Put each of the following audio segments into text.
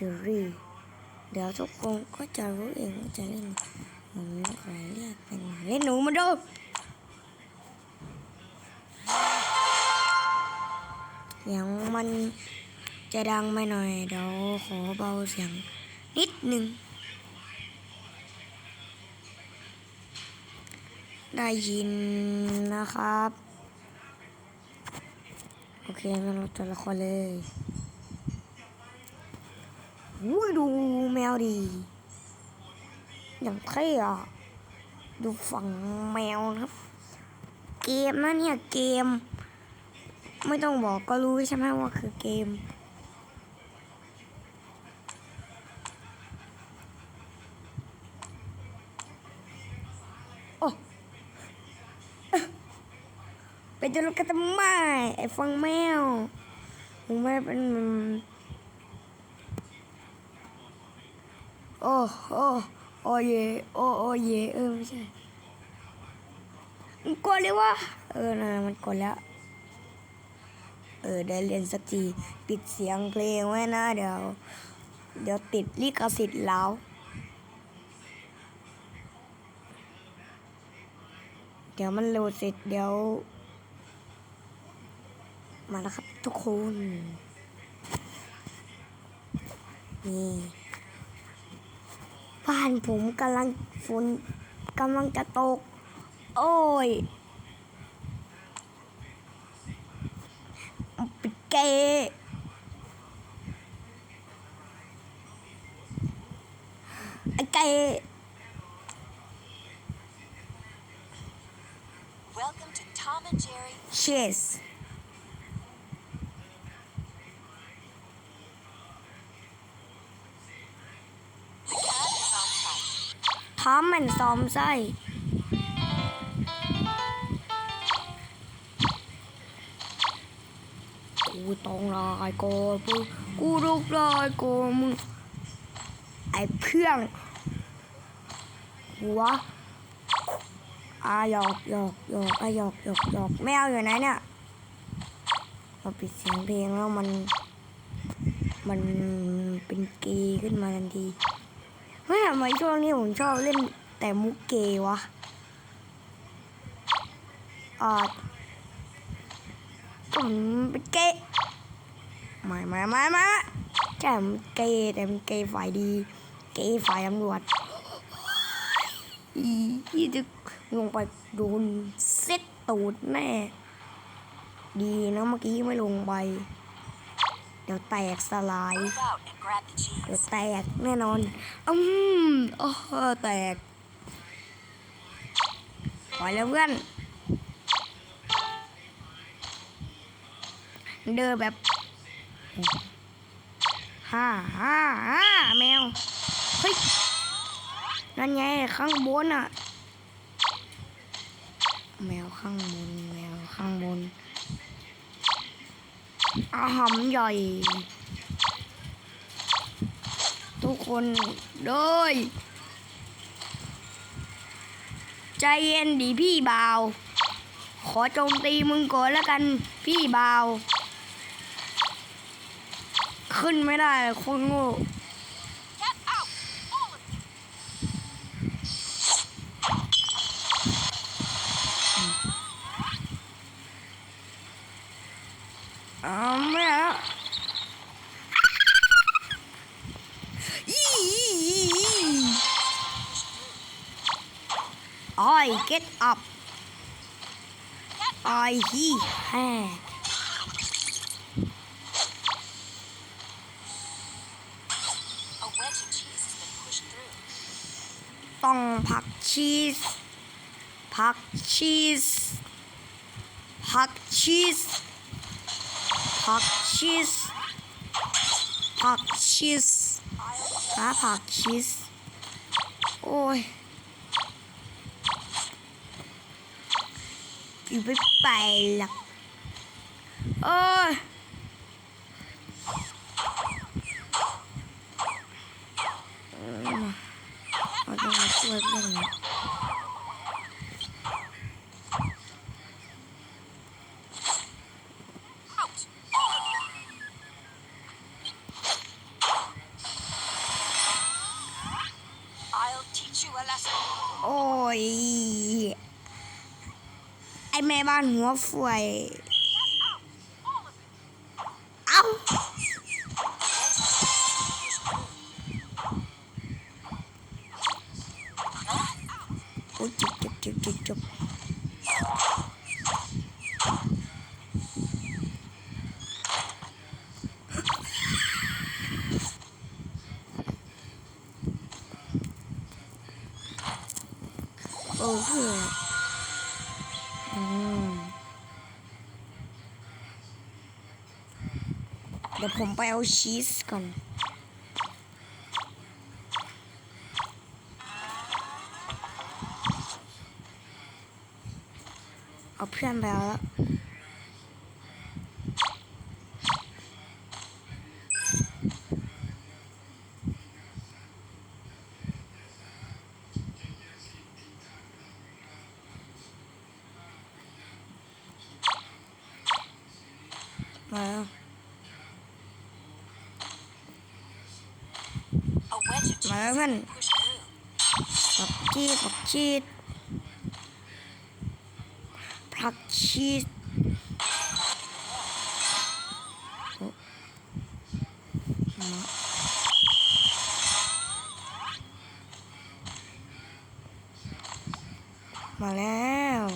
เจอรี่เดี๋ยวทุกคนก็จะรู้เองว่าจะเล่นผมขอเรียกเป็นเล่นหนูมาดูเสียงมันจะดังไปหน่อยเดี๋ยวขอเบาเสียงนิดหนึ่งได้ยินนะครับ โอเคงั้นเราตัวละครเลย อุ้ยดูแมวดี อย่างเท่อะดูฝั่งแมวนะครับ เกมนะเนี่ยเกม ไม่ต้องบอกก็รู้ใช่ไหมว่าคือเกมโอ้เป็นจรกระตไมไอ้ฟังแมวผมไม่เป็น อ้โอ้โอ้เยโอ้โอ้เยเออไม่ใช่มันกดเลยวะเออนะมันกดแล้ว เออได้เรียนสักทีปิดเสียงเพลงไว้นะเดี๋ยว เดี๋ยวติดลิขสิทธิ์แล้วเดี๋ยวมันโหลดเสร็จเดี๋ยว มาแล้วครับทุกคน นี่ บ้านผมกำลังฝนกำลังจะตก โอ้ยปิดเกย์ไอ้เกย์ Welcome to Tom and Jerry. เทอมมันซ้อมไส้กูต้องลายโกกูกูรุกลายโกมึงไอ้เพื่อนหัวอาหยอกหยอกหยอกอาหยอกหยอกหยอกแมวอยู่ไหนเนี่ยพอปิดเสียงเพลงแล้วมัน มันเป็นเกย์ขึ้นมาทันที ทำไมช่วงนี้ผมชอบเล่นแต่มุกเกวะอ่าผมเป็นเกย์ไม่ไม่ไม่ไม่แค่ผมเกย์แต่เป็นเกย์ฝ่ายดี เกย์ฝ่ายตำรวจอีอีจะลงไปโดนเซ็ตตูดแน่ ดีนะเมื่อกี้ไม่ลงไป เดี๋ยวแตกสลาย Move out and grab the เดี๋ยว cheese. แตกแน่นอนอืมโอ้โหแตกปล่อยแล้วเพื่อนเดินแบบฮ่าฮ่าฮ่าแมว เฮ้ย นั่นไงข้างบนอะ แมวข้างบน แมวข้างบน อาหำใหญ่ ทุกคนด้วยใจเย็นดิพี่บ่าว ขอโจมตีมึงก่อนแล้วกันพี่บ่าว ขึ้นไม่ได้คนโง่ Get out! All of you! อ๋อไม่แล้วอีไอ Get up I he had ต้องผักชีส ผักชีส ผักชีส ผักชีส ผักชีสหาผักชีส โอ้ย 又被摆了。哦。嗯嘛，好像还是我笨。哦耶。 แม่บ้านหัวฝวย เอ้าโอ้ยจุบจุบจุบจุบจุบโอ้โห เดี๋ยวผมไปเอาชีสก่อน เอาเพื่อนไปแล้ว มามาแล้วมันผักชีผักชีผักชีสโอ้มามาแล้ว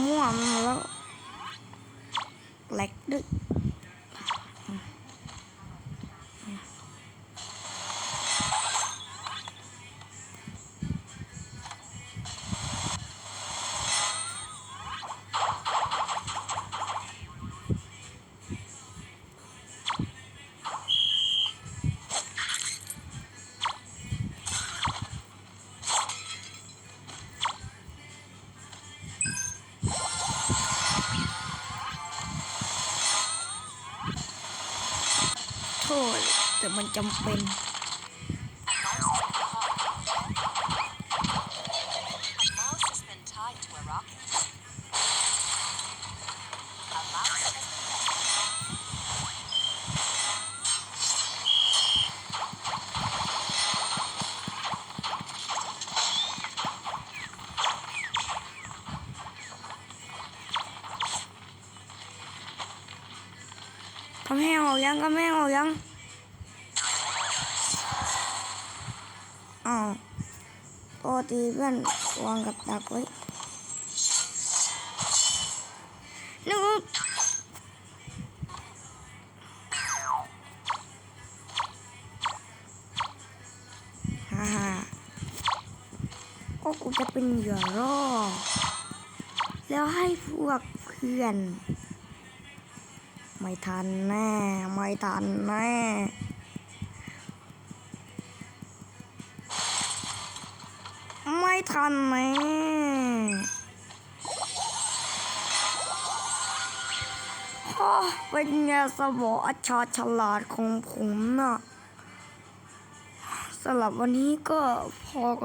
ม่วงแล้วแหลกดึก โทษแต่มันจำเป็น A mouse has been ออกยังออกยังอ้าวปกติเพื่อนวางกับดักไว้นึกว่าฮ่าฮ่าก็กูจะเป็นเหยื่อล่อแล้วให้พวกเพื่อน ไม่ทันแน่ ไม่ทันแน่ไม่ทันแน่ฮ่าเป็นไงสมองอัจฉริฉลาดของผมน่ะสำหรับวันนี้ก็พอก่อน